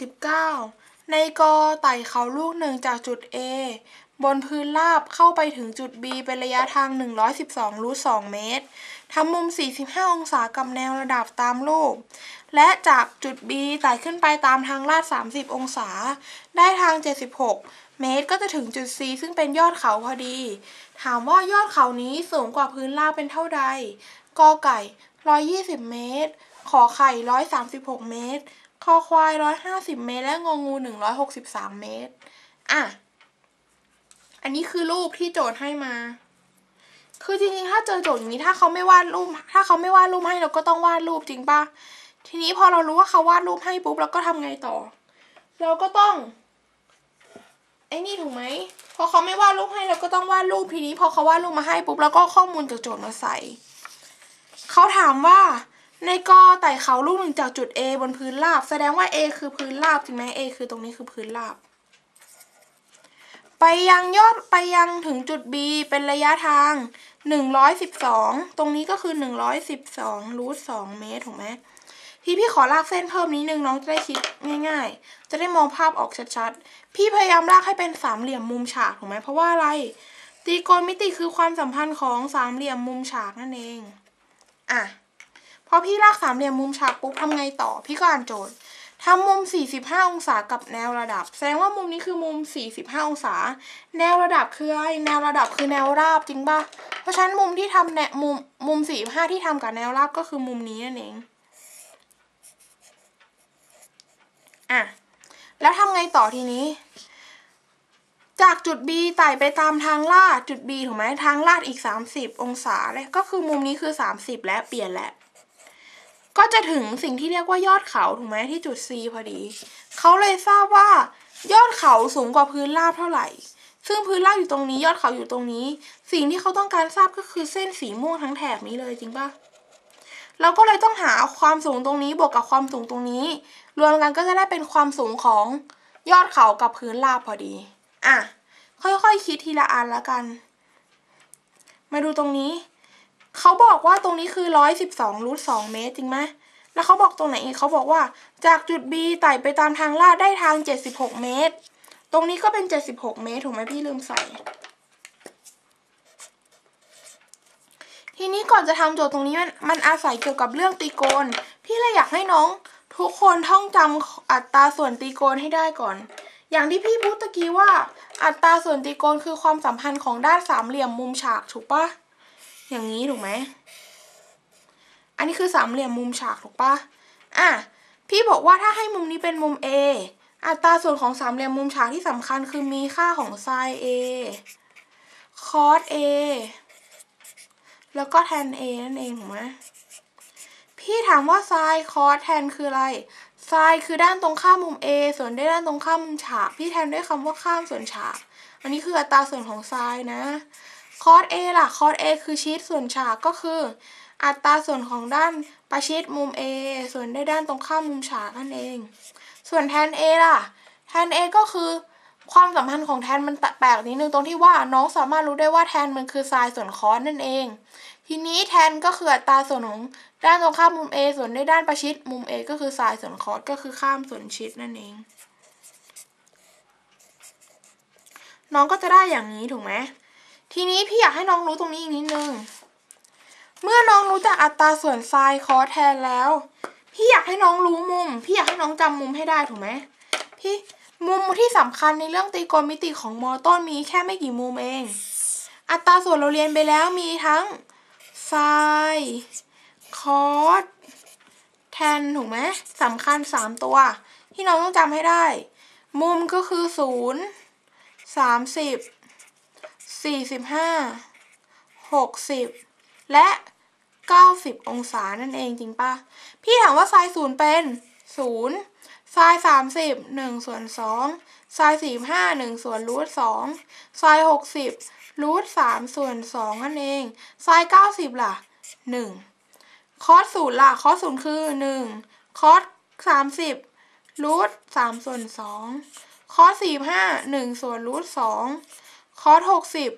49 ในกอไต่เขาลูกหนึ่งจากจุด A บนพื้นราบเข้าไปถึงจุด B เป็นระยะทาง 112รูท2เมตร ทำมุม 45 องศากับแนวระดับตามรูป และจากจุด B ไต่ขึ้นไปตามทางลาด 30 องศา ได้ทาง 76 เมตรก็จะถึงจุด C ซึ่งเป็นยอดเขาพอดี ถามว่ายอดเขานี้สูงกว่าพื้นราบเป็นเท่าใด กอไก่ 120 เมตร ขอไข่ 136 เมตร คอควาย150เมตร และงองู163เมตร อะ อันนี้คือรูปที่โจทย์ให้มา คือจริงๆ ถ้าเจอโจทย์อย่างนี้ถ้าเขาไม่วาดรูป ถ้าเขาไม่วาดรูปให้เราก็ต้องวาดรูปจริงปะทีนี้พอเรารู้ว่าเขาวาดรูปให้ปุ๊บเราก็ทำไงต่อ เราก็ต้องไอ้นี่ถูกไหมพอเขาไม่วาดรูปให้เราก็ต้องวาดรูปทีนี้ พอเขาวาดรูปมาให้ปุ๊บเราก็ข้อมูลจากโจทย์มาใส่ เขาถามว่า ในกอไต่เขาลูกหนึ่งจากจุด A บนพื้นราบ แสดงว่า A คือพื้นราบจริงไหม A คือตรงนี้คือพื้นราบ ไปยังยอดไปยังถึงจุด B เป็นระยะทาง 112 ตรงนี้ก็คือ 112รูท2เมตรถูกไหมพี่พี่ขอลากเส้นเพิ่มนิดนึงน้องจะได้คิดง่าย ๆ จะได้มองภาพออกชัดๆ พี่พยายามลากให้เป็นสามเหลี่ยมมุมฉากถูกไหมเพราะว่าอะไรตรีโกณมิติคือความสัมพันธ์ของสามเหลี่ยมมุมฉากนั่นเอง อะ พอพี่ลากสามเหลี่ยมมุมฉากปุ๊บทำไงต่อ พี่ก็อ่านโจทย์ทำมุม 45 องศากับแนวระดับ แสดงว่ามุมนี้คือมุม 45 องศา แนวระดับคืออะไร แนวระดับคือแนวราบจริงปะเพราะฉะนั้นมุมที่ทำแนมุมมุม 45 ที่ทำกับแนวราบก็คือมุมนี้นั่นเอง อะ แล้วทำไงต่อทีนี้ จากจุด B ไต่ไปตามทางลาดจุด B ถูกไหมทางลาดอีก 30 องศาเลยก็คือมุมนี้คือ 30 และเปลี่ยนแล้ว ก็จะถึงสิ่งที่เรียกว่ายอดเขาถูกไหมที่จุด C พอดี เขาเลยทราบว่ายอดเขาสูงกว่าพื้นราบเท่าไหร่ ซึ่งพื้นราบอยู่ตรงนี้ยอดเขาอยู่ตรงนี้ สิ่งที่เขาต้องการทราบก็คือเส้นสีม่วงทั้งแถบนี้เลยจริงปะเราก็เลยต้องหาความสูงตรงนี้บวกกับความสูงตรงนี้ รวมกันก็จะได้เป็นความสูงของยอดเขากับพื้นราบพอดี อะ ค่อยๆคคิดทีละอันละกัน มาดูตรงนี้ เขาบอกว่าตรงนี้คือร้อยสิบสองรูทสองเมตรจริงไหมแล้วเขาบอกตรงไหนอีกเขาบอกว่าจากจุด B ไต่ไปตามทางลาดได้ทางเจ็ดสิบหกเมตร ตรงนี้ก็เป็นเจ็ดสิบหกเมตร ถูกไหมพี่ลืมใส่ ทีนี้ก่อนจะทำโจทย์ตรงนี้มันมันอาศัยเกี่ยวกับเรื่องตรีโกณพี่เลยอยากให้น้อง ทุกคนท่องจำอัตราส่วนตรีโกณให้ได้ก่อน อย่างที่พี่พูดตะกี้ว่า อัตราส่วนตรีโกณคือความสัมพันธ์ของด้านสามเหลี่ยมมุมฉากถูกปะ อย่างนี้ถูกไหม อันนี้คือสามเหลี่ยมมุมฉากถูกปะอะ พี่บอกว่าถ้าให้มุมนี้เป็นมุม A อัตราส่วนของสามเหลี่ยมมุมฉากที่สำคัญคือมีค่าของไซน์ A คอส A แล้วก็แทน A นั่นเองถูกไหมพี่ถามว่าไซน์คอสแทนคืออะไรไซน์คือด้านตรงข้ามมุม A ส่วนได้ด้านตรงข้ามมุมฉาก พี่แทนด้วยคำว่าข้ามส่วนฉาก อันนี้คืออัตราส่วนของไซน์นะ คอส A ล่ะ คอส A คือชิดส่วนฉากก็คือ อัตราส่วนของด้านประชิดมุม A ส่วนได้ด้านตรงข้ามมุมฉากนั่นเอง ส่วนแทน A ล่ะ แทน A ก็คือความสัมพันธ์ของแทนมันแปลกนิดนึงตรงที่ว่าน้องสามารถรู้ได้ว่าแทนมันคือไซน์ส่วนคอสนั่นเอง ทีนี้แทนก็คืออัตราส่วนของด้านตรงข้ามมุม A ส่วนได้ด้านประชิดมุม A ก็คือไซน์ส่วนคอสก็คือข้ามส่วนชิดนั่นเอง น้องก็จะได้อย่างนี้ถูกไหม ทีนี้พี่อยากให้น้องรู้ตรงนี้อีกนิดนึง เมื่อน้องรู้จักอัตราส่วนไซน์คอแทนแล้ว พี่อยากให้น้องรู้มุม พี่อยากให้น้องจำมุมให้ได้ถูกไหมพี่มุมที่สำคัญในเรื่องตรีโกณมิติของมอต้นมีแค่ไม่กี่มุมเอง อัตราส่วนเราเรียนไปแล้วมีทั้งไซน์คอสแทนถูกไหมสำคัญสามตัว ที่น้องต้องจำให้ได้ มุมก็คือศูน ย์สามสิบสี่สิบห้าหกสิบและเก้าสิบองศานั่นเองจริงปะพี่ถามว่าไซน์ศูนย์เป็นศูนย์ไซน์สามสิบหนึ่งส่วนสองไซน์สี่ห้าหนึ่งส่วนรูทสองไซน์หกสิบรูทสามส่วนสองนั่นเองไซน์เก้าสิบล่ะหนึ่งคอสศูนย์ล่ะคอสศูนย์คือหนึ่งคอสสามสิบรูทสามส่วนสองคอสสี่ห้าหนึ่งส่วนรูทสอง คอสหกสิบ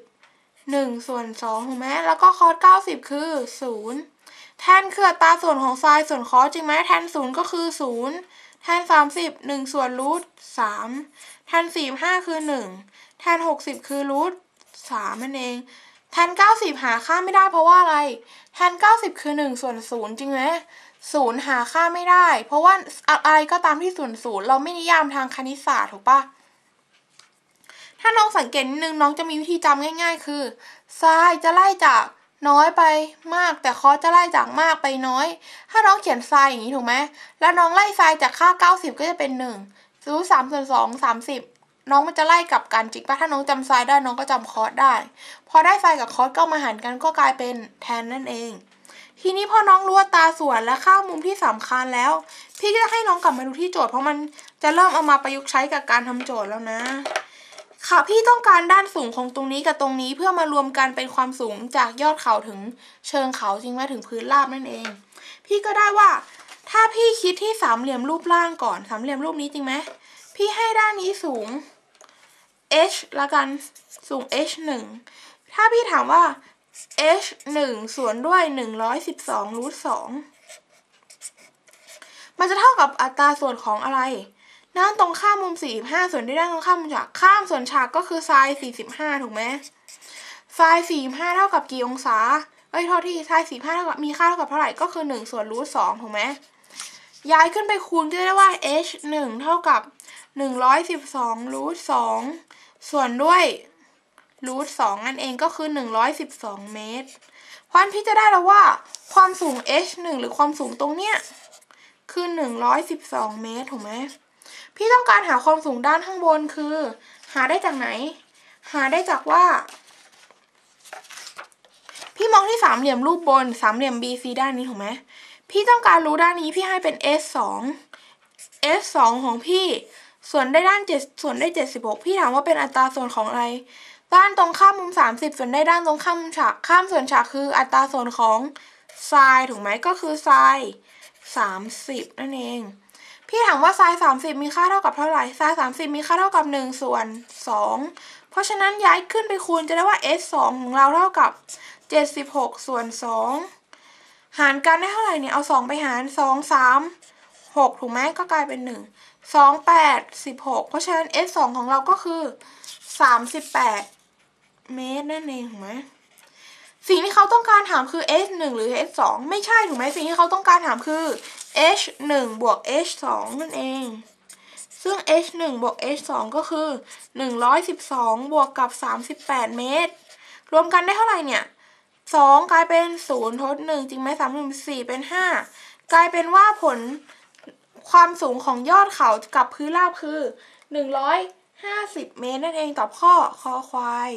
หนึ่งส่วนสองถูกไหมแล้วก็คอสเก้าสิบคือศูนย์แทนคืออัตราส่วนของไซน์ส่วนคอสจริงไหมแทนศูนย์ก็คือศูนย์แทนสามสิบหนึ่งส่วนรูทสามแทนสี่ห้าคือหนึ่งแทนหกสิบคือรูทสามนั่นเอง แทนเก้าสิบหาค่าไม่ได้เพราะว่าอะไร แทนเก้าสิบคือหนึ่งส่วนศูนย์จริงไหมศูนย์หาค่าไม่ได้ เพราะว่าอะไรก็ตามที่ส่วนศูนย์เราไม่นิยามทางคณิตศาสตร์ถูกปะ ถ้าน้องสังเกตนิดนึงน้องจะมีวิธีจำง่าย ๆ คือทรายจะไล่จากน้อยไปมาก แต่คอจะไล่จากมากไปน้อย ถ้าน้องเขียนทรายอย่างนี้ถูกไหมแล้วน้องไล่ทรายจากค่า 90 ก็จะเป็น1รูทสามส่วนสองสามสิบน้องมันจะไล่กลับกันจริงปะถ้าน้องจำทรายได้น้องก็จำคอสได้ พอได้ทรายกับคอสก็มาหารกันก็กลายเป็นแทนนั่นเอง ทีนี้พอน้องรู้ว่าตาส่วนและค่ามุมที่สำคัญแล้ว พี่ก็จะให้น้องกลับมาดูที่โจทย์เพราะมันจะเริ่มเอามาประยุกต์ใช้กับการทำโจทย์แล้วนะ ค่ะพี่ต้องการด้านสูงของตรงนี้กับตรงนี้เพื่อมารวมกันเป็นความสูงจากยอดเขาถึงเชิงเขาจริงไหมถึงพื้นราบนั่นเอง พี่ก็ได้ว่า ถ้าพี่คิดที่สามเหลี่ยมรูปร่างก่อนสามเหลี่ยมรูปนี้จริงไหมพี่ให้ด้านนี้สูง h ละกันสูง h 1ถ้าพี่ถามว่า h 1ส่วนด้วย 112รูท2มันจะเท่ากับอัตราส่วนของอะไร ด้านตรงข้ามมุม 45 ส่วนด้วยด้านตรงข้ามมุมฉาก ข้ามส่วนฉากก็คือไซน์ 45 ถูกไหมไซน์ 45 เท่ากับกี่องศา เอ้ยโทษที่ไซน์ 45 เท่ากับมีค่าเท่ากับเท่าไหร่ ก็คือ 1 ส่วนรูท2ถูกไหมย้ายขึ้นไปคูณก็ได้ว่า h 1 เท่ากับ 112รูท2ส่วนด้วยรูท2นั่นเองก็คือ 112 เมตร เพราะฉะนั้นพี่จะได้แล้วว่า ความสูง h 1หรือความสูงตรงเนี้ยคือ 112 เมตรถูกไหม พี่ต้องการหาความสูงด้านข้างบนคือ หาได้จากไหน หาได้จากว่า พี่มองที่สามเหลี่ยมรูปบนสามเหลี่ยม BC ด้านนี้ถูกไหมพี่ต้องการรู้ด้านนี้พี่ให้เป็น S 2 S 2ของพี่ ส่วนได้ด้านเจ็ดส่วนได้เจ็ดสิบหกพี่ถามว่าเป็นอัตราส่วนของอะไร ด้านตรงข้ามมุมสามสิบส่วนได้ด้านตรงข้ามมุมฉากข้ามส่วนฉากคืออัตราส่วนของไซน์ถูกไหมก็คือไซน์สามสิบนั่นเอง พี่ถามว่าไซน์สามสิบมีค่าเท่ากับเท่าไหร่ไซน์สามสิบมีค่าเท่ากับหนึ่งส่วนสองเพราะฉะนั้นย้ายขึ้นไปคูณจะได้ว่า s สองของเราเท่ากับเจ็ดสิบหกส่วนสองหารกันได้เท่าไหร่เนี่ย เอาสองไปหารสองสามหกถูกไหมก็กลายเป็นหนึ่งสองแปดสิบหกเพราะฉะนั้น s สองของเราก็คือสามสิบแปดเมตรนั่นเองถูกไหมสิ่งที่เขาต้องการถามคือ h 1หรือ h 2ไม่ใช่ถูกไหมสิ่งที่เขาต้องการถามคือ h 1บวก h 2นั่นเอง ซึ่ง h 1บวก h 2ก็คือ 112 บวกกับ 38 เมตร รวมกันได้เท่าไหร่เนี่ย2กลายเป็น 0 ทด 1 จริงไหม3 1 4 เป็น 5 กลายเป็นว่าผลความสูงของยอดเขากับพื้นราบคือ 150 เมตรนั่นเองตอบข้อคอควาย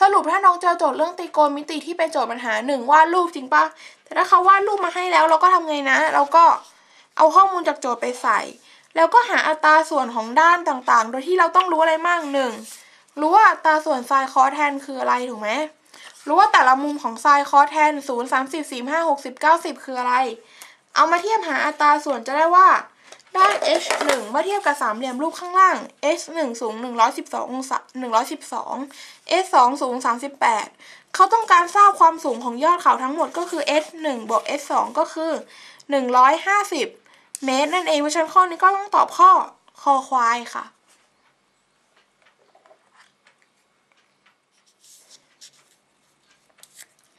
สรุปถ้าน้องเจอโจทย์เรื่องตรีโกณมิติที่เป็นโจทย์ปัญหาหนึ่งวาดรูปจริงปะ แต่ถ้าเขาวาดรูปมาให้แล้วเราก็ทำไงนะ เราก็เอาข้อมูลจากโจทย์ไปใส่ แล้วก็หาอัตราส่วนของด้านต่างๆ โดยที่เราต้องรู้อะไรมั่งหนึ่งรู้ว่าอัตราส่วนไซน์คอแทนคืออะไรถูกไหมรู้ว่าแต่ละมุมของไซน์คอแทนศูนย์สามสิบสี่ห้าหกสิบเก้าสิบคืออะไร เอามาเทียบหาอัตราส่วนจะได้ว่าด้าน h 1 เมื่อเทียบกับสามเหลี่ยมรูปข้างล่าง h 1 สูง 112องศา112 h 2 สูง 38 เขาต้องการทราบความสูงของยอดเขาทั้งหมดก็คือ h 1บวก h 2ก็คือ 150 เมตรนั่นเองเพราะฉะนั้นข้อนี้ก็ต้องตอบข้อคอควายค่ะ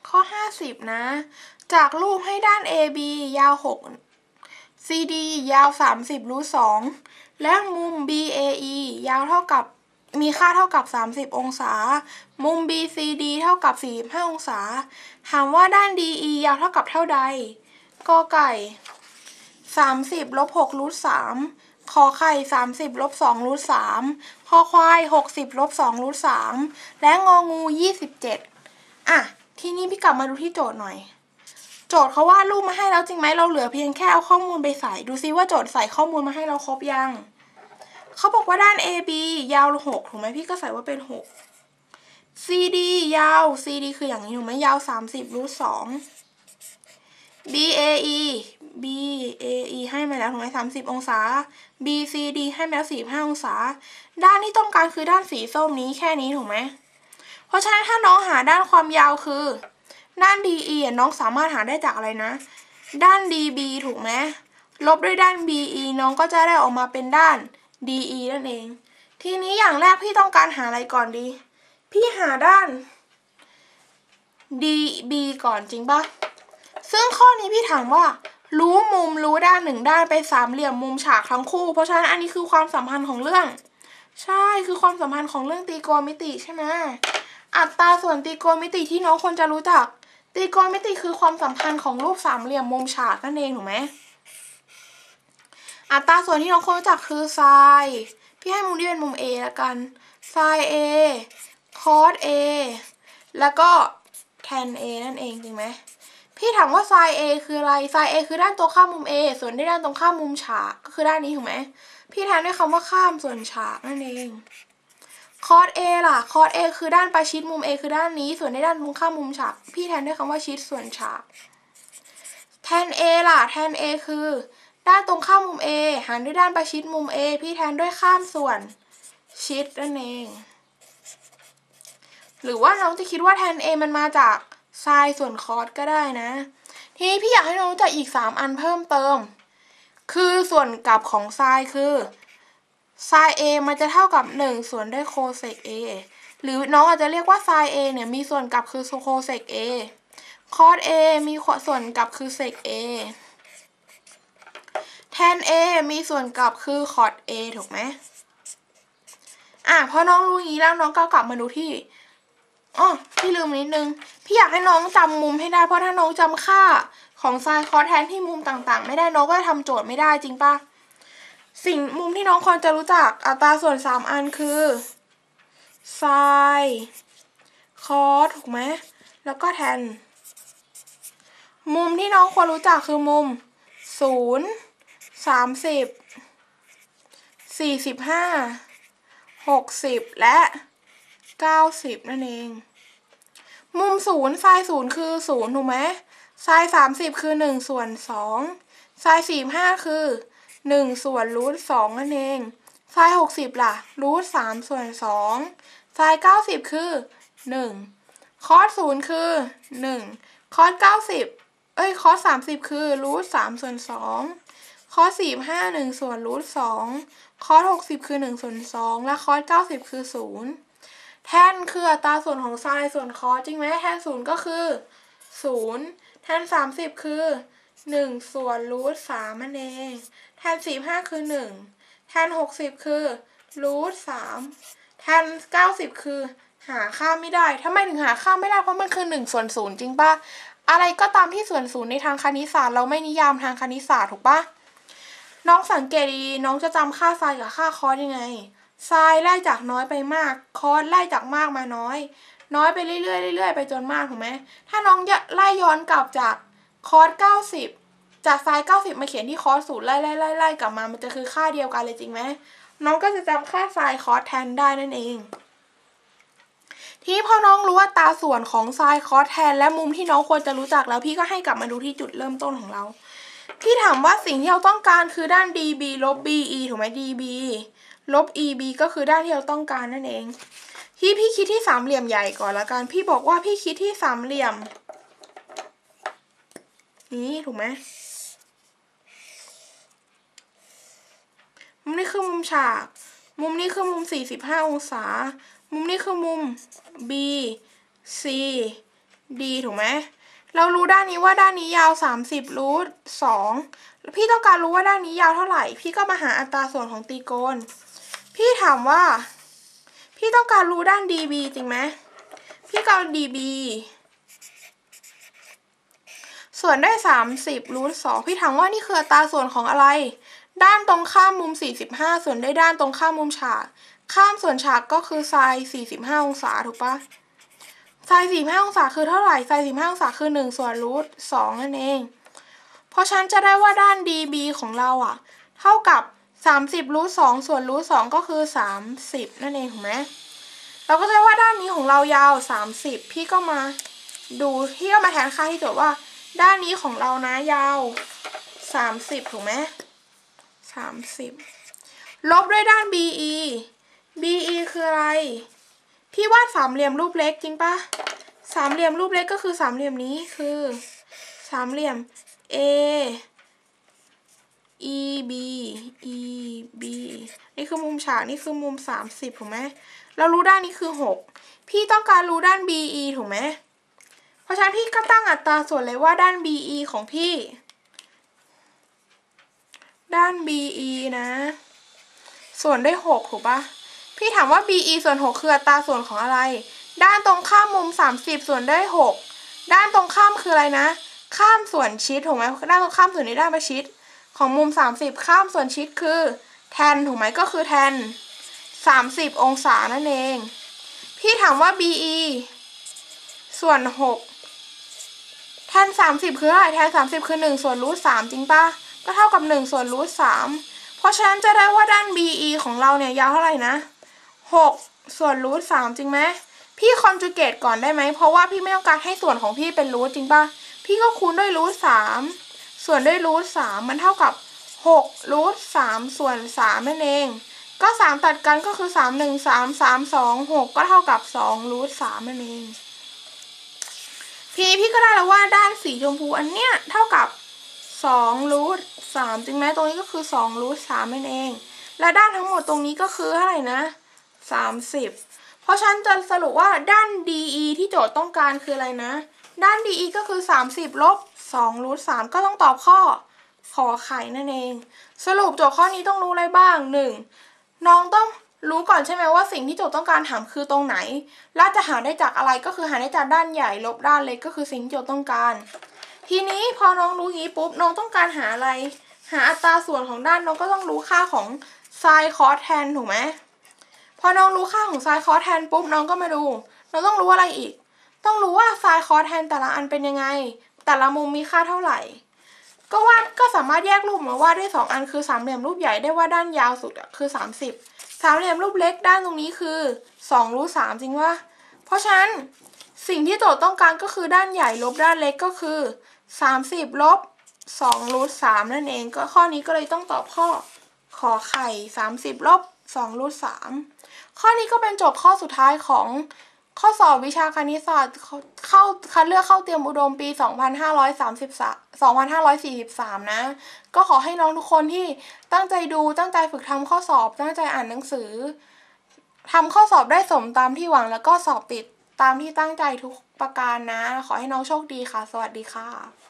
ข้อ 50 นะ จากรูปให้ด้าน AB ยาว 6 CD ยาว 30รูท2และมุม BAE ยาวเท่ากับ มีค่าเท่ากับ 30 องศา มุม BCD เท่ากับ 45 องศา ถามว่าด้าน DE ยาวเท่ากับเท่าใด กอไก่ 30ลบ6รูท3คอไข่ 30ลบ2รูท3คอควาย 60ลบ2รูท3และงองู 27 อะ ทีนี้พี่กลับมาดูที่โจทย์หน่อย โจทย์เขาวาดรูปมาให้แล้วจริงไหมเราเหลือเพียงแค่เอาข้อมูลไปใส่ ดูซิว่าโจทย์ใส่ข้อมูลมาให้เราครบยัง เขาบอกว่าด้าน AB ยาว6ถูกไหมพี่ก็ใส่ว่าเป็น6 CD ยาว CD คืออย่างนี้ถูกไหมยาว30รูท2 BAE BAE ให้มาแล้วถูกไหม30องศา BCD ให้มาแล้ว45องศา ด้านที่ต้องการคือด้านสีส้มนี้แค่นี้ถูกไหม เพราะฉะนั้นถ้าน้องหาด้านความยาวคือ ด้าน DE น้องสามารถหาได้จากอะไรนะ ด้าน DB ถูกไหมลบด้วยด้าน BE น้องก็จะได้ออกมาเป็นด้าน DE นั่นเอง ทีนี้อย่างแรกพี่ต้องการหาอะไรก่อนดี พี่หาด้าน DB ก่อนจริงปะซึ่งข้อนี้พี่ถามว่า รู้มุมรู้ด้านหนึ่งด้านไปสามเหลี่ยมมุมฉากทั้งคู่ เพราะฉะนั้นอันนี้คือความสัมพันธ์ของเรื่อง ใช่คือความสัมพันธ์ของเรื่องตรีโกณมิติใช่ไหมอัตราส่วนตรีโกณมิติที่น้องควรจะรู้จักตรีโกณมิติคือความสัมพันธ์ของรูปสามเหลี่ยมมุมฉากนั่นเองถูกไหม อัตราส่วนที่น้องควรรู้จักคือไซน์พี่ให้มุมที่เป็นมุม A ละกันไซน์ A คอส A แล้วก็แทน A นั่นเองจริงไหมพี่ถามว่าไซน์ A คืออะไรไซน์ A คือด้านตรงข้ามมุม A ส่วนที่ด้านตรงข้ามมุมฉากก็คือด้านนี้ถูกไหมพี่แทนด้วยคำว่าข้ามส่วนฉากนั่นเองคอส A ล่ะคอส A คือด้านประชิดมุม A คือด้านนี้ ส่วนในด้านตรงข้ามมุมฉาก พี่แทนด้วยคำว่าชิดส่วนฉากแทน A ล่ะแทน A คือ ด้านตรงข้ามมุม A หารด้วยด้านประชิดมุม A พี่แทนด้วยข้ามส่วนชิดนั่นเอง หรือว่าน้องจะคิดว่าแทน A มันมาจากไซน์ส่วนคอสก็ได้นะ ทีนี้พี่อยากให้น้องรู้จักอีก 3 อันเพิ่มเติม คือส่วนกลับของไซน์คือไซน์ A มันจะเท่ากับ 1 ส่วนด้วยโคเซก A หรือน้องอาจจะเรียกว่าไซน์ A เนี่ยมีส่วนกลับคือโคเซก A คอส A มีส่วนกลับคือเซก A ทน A มีส่วนกลับคือคอส A ถูกไหมอะพอน้องรู้อย่างนี้แล้วน้องก็กลับมาดูที่อ๋อพี่ลืมนิดนึง พี่อยากให้น้องจำมุมให้ได้เพราะถ้าน้องจำค่าของไซน์คอแทนที่มุมต่างๆ ไม่ได้น้องก็ทำโจทย์ไม่ได้จริงปะสิ่งมุมที่น้องควรจะรู้จักอัตราส่วนสามอันคือไซน์คอถูกไหมแล้วก็แทน มุมที่น้องควรรู้จักคือมุมศูนย์ สามสิบสี่สิบห้าหกสิบและเก้าสิบนั่นเอง มุมศูนย์ไซน์ศูนย์คือศูนย์ถูกไหมไซน์สามสิบคือหนึ่งส่วนสองไซน์สี่ห้าคือหนึ่งส่วนรูทสองนั่นเองไซน์หกสิบล่ะรูทสามส่วนสองไซน์เก้าสิบคือหนึ่งคอสศูนย์คือหนึ่งคอสเก้าสิบเอ้ยคอสสามสิบคือรูทสามส่วนสอง คอสี่ห้าหนึ่งส่วนรูทสองคอสหกสิบคือหนึ่งส่วนสองและคอสเก้าสิบคือศูนย์แทนคืออัตราส่วนของไซน์ส่วนคอสจริงไหมแทนศูนย์ก็คือศูนย์แทนสามสิบคือหนึ่งส่วนรูทสามนั่นเองแทนสี่ห้าคือหนึ่งแทนหกสิบคือรูทสามแทนเก้าสิบคือหาค่าไม่ได้ทำไมถึงหาค่าไม่ได้เพราะมันคือหนึ่งส่วนศูนย์จริงปะอะไรก็ตามที่ส่วนศูนย์ในทางคณิตศาสตร์เราไม่นิยามทางคณิตศาสตร์ถูกปะ น้องสังเกตดีน้องจะจำค่าไซน์กับค่าคอสยังไงไซน์ไล่จากน้อยไปมาก คอสไล่จากมากมาน้อย น้อยไปเรื่อยๆเรื่อยๆไปจนมากถูกไหมถ้าน้องจะไล่ย้อนกลับจากคอสเก้าสิบจากไซน์เก้าสิบมาเขียนที่คอสศูนย์ไล่ไล่ไล่ไล่กลับมา มันจะคือค่าเดียวกันเลยจริงไหมน้องก็จะจำค่าไซน์คอสแทนได้นั่นเองทีนี้พอน้องรู้ว่าตาส่วนของไซน์คอสแทน และมุมที่น้องควรจะรู้จักแล้วพี่ก็ให้กลับมาดูที่จุดเริ่มต้นของเรา พี่ถามว่าสิ่งที่เราต้องการคือด้าน db ลบ be ถูกไหม db ลบ eb ก็คือด้านที่เราต้องการนั่นเอง ที่พี่คิดที่สามเหลี่ยมใหญ่ก่อนละกัน พี่บอกว่าพี่คิดที่สามเหลี่ยม นี้ถูกไหมมุมนี้คือมุมฉาก มุมนี้คือมุมสี่สิบห้าองศา มุมนี้คือมุม b c d ถูกไหม เรารู้ด้านนี้ว่าด้านนี้ยาวสามสิบรูทสองพี่ต้องการรู้ว่าด้านนี้ยาวเท่าไหร่ พี่ก็มาหาอัตราส่วนของตรีโกณพี่ถามว่า พี่ต้องการรู้ด้าน db จริงไหมพี่ก็เอา db ส่วนได้สามสิบรูทสองพี่ถามว่านี่คืออัตราส่วนของอะไร ด้านตรงข้ามมุมสี่สิบห้าส่วนได้ด้านตรงข้ามมุมฉาก ข้ามส่วนฉากก็คือไซน์สี่สิบห้าองศาถูกปะ ไซน์สี่ห้าองศาคือเท่าไหร่ไซน์สี่ห้าองศาคือหนึ่งส่วนรูทสองนั่นเอง เพราะฉันจะได้ว่าด้าน db ของเราอะ เท่ากับสามสิบรูทสองส่วนรูทสองก็คือสามสิบนั่นเองถูกไหมเราก็จะได้ว่าด้านนี้ของเรายาวสามสิบพี่ก็มาดูพี่ก็มาแทนค่าที่โจทย์ว่า ด้านนี้ของเรานะยาวสามสิบถูกไหมสามสิบลบด้วยด้าน BE BE คืออะไร พี่วาดสามเหลี่ยมรูปเล็กจริงปะสามเหลี่ยมรูปเล็กก็คือสามเหลี่ยมนี้คือ สามเหลี่ยม A E B E B นี่คือมุมฉากนี่คือมุมสามสิบถูกไหมเรารู้ด้านนี้คือหกพี่ต้องการรู้ด้าน B E ถูกไหมเพราะฉะนั้นพี่ก็ตั้งอัตราส่วนเลยว่าด้าน B E ของพี่ ด้าน B E นะ ส่วนด้วยหกถูกปะ พี่ถามว่า B E ส่วนหกคืออัตราส่วนของอะไร ด้านตรงข้ามมุมสามสิบส่วนด้วยหกด้านตรงข้ามคืออะไรนะ ข้ามส่วนชิดถูกไหมด้านตรงข้ามส่วนนี้ด้านประชิด ของมุม 30 ข้ามส่วนชิดคือแทนถูกไหมก็คือแทน 30 องศานั่นเอง พี่ถามว่า BE ส่วน 6 แทน 30 คืออะไรแทน 30 คือ 1 ส่วนรูท3จริงปะก็เท่ากับ 1 ส่วนรูท3เพราะฉะนั้นจะได้ว่าด้าน BE ของเราเนี่ยยาวเท่าไหร่นะ 6ส่วนรูท3จริงไหมพี่คอนจูเกตก่อนได้ไหมเพราะว่าพี่ไม่ต้องการให้ส่วนของพี่เป็นรูทจริงปะพี่ก็คูณด้วยรูท3ส่วนด้วยรูท3มันเท่ากับ6รูท3ส่วน3นั่นเอง ก็3ตัดกันก็คือ3 1 3 3 2 6ก็เท่ากับ2รูท3นั่นเองพี่พี่ก็ได้แล้วว่าด้านสีชมพูอันเนี้ยเท่ากับ2รูท3จริงไหมตรงนี้ก็คือ2รูท3นั่นเอง และด้านทั้งหมดตรงนี้ก็คือเท่าไหร่นะ 30 เพราะฉันจะสรุปว่าด้าน DE ที่โจทย์ต้องการคืออะไรนะ ด้าน DE ก็คือ 30ลบ2รูท3ก็ต้องตอบข้อขอไข่นั่นเอง สรุปโจทย์ข้อนี้ต้องรู้อะไรบ้าง 1. น้องต้องรู้ก่อนใช่ไหมว่าสิ่งที่โจทย์ต้องการถามคือตรงไหน แล้วจะหาได้จากอะไรก็คือหาได้จากด้านใหญ่ลบด้านเล็กก็คือสิ่งที่โจทย์ต้องการ ทีนี้พอน้องรู้งี้ปุ๊บน้องต้องการหาอะไร หาอัตราส่วนของด้านน้องก็ต้องรู้ค่าของไซน์คอสแทนถูกไหม พอน้องรู้ค่าของไซน์คอสแทนปุ๊บน้องก็มาดู น้องต้องรู้อะไรอีก ต้องรู้ว่าไซน์คอสแทนแต่ละอันเป็นยังไง แต่ละมุมมีค่าเท่าไหร่ ก็วาดก็สามารถแยกรูปมาวาดได้สองอันคือสามเหลี่ยมรูปใหญ่ได้ว่าด้านยาวสุดอะคือ 30 สามเหลี่ยมรูปเล็กด้านตรงนี้คือ2รูทสามจริงว่า เพราะฉะนั้นสิ่งที่โจทย์ต้องการก็คือด้านใหญ่ลบด้านเล็กก็คือ 30ลบ2รูทสามนั่นเอง ก็ข้อนี้ก็เลยต้องตอบข้อขอไข่ 30ลบ 2รูทสามข้อนี้ก็เป็นโจทย์ข้อสุดท้ายของข้อสอบวิชาคณิตศาสตร์เข้าคัดเลือกเข้าเตรียมอุดมปี 2533 2543 นะ ก็ขอให้น้องทุกคนที่ตั้งใจดูตั้งใจฝึกทำข้อสอบ ตั้งใจอ่านหนังสือทำข้อสอบได้สมตามที่หวังแล้วก็สอบติดตามที่ตั้งใจทุกประการนะ ขอให้น้องโชคดีค่ะ สวัสดีค่ะ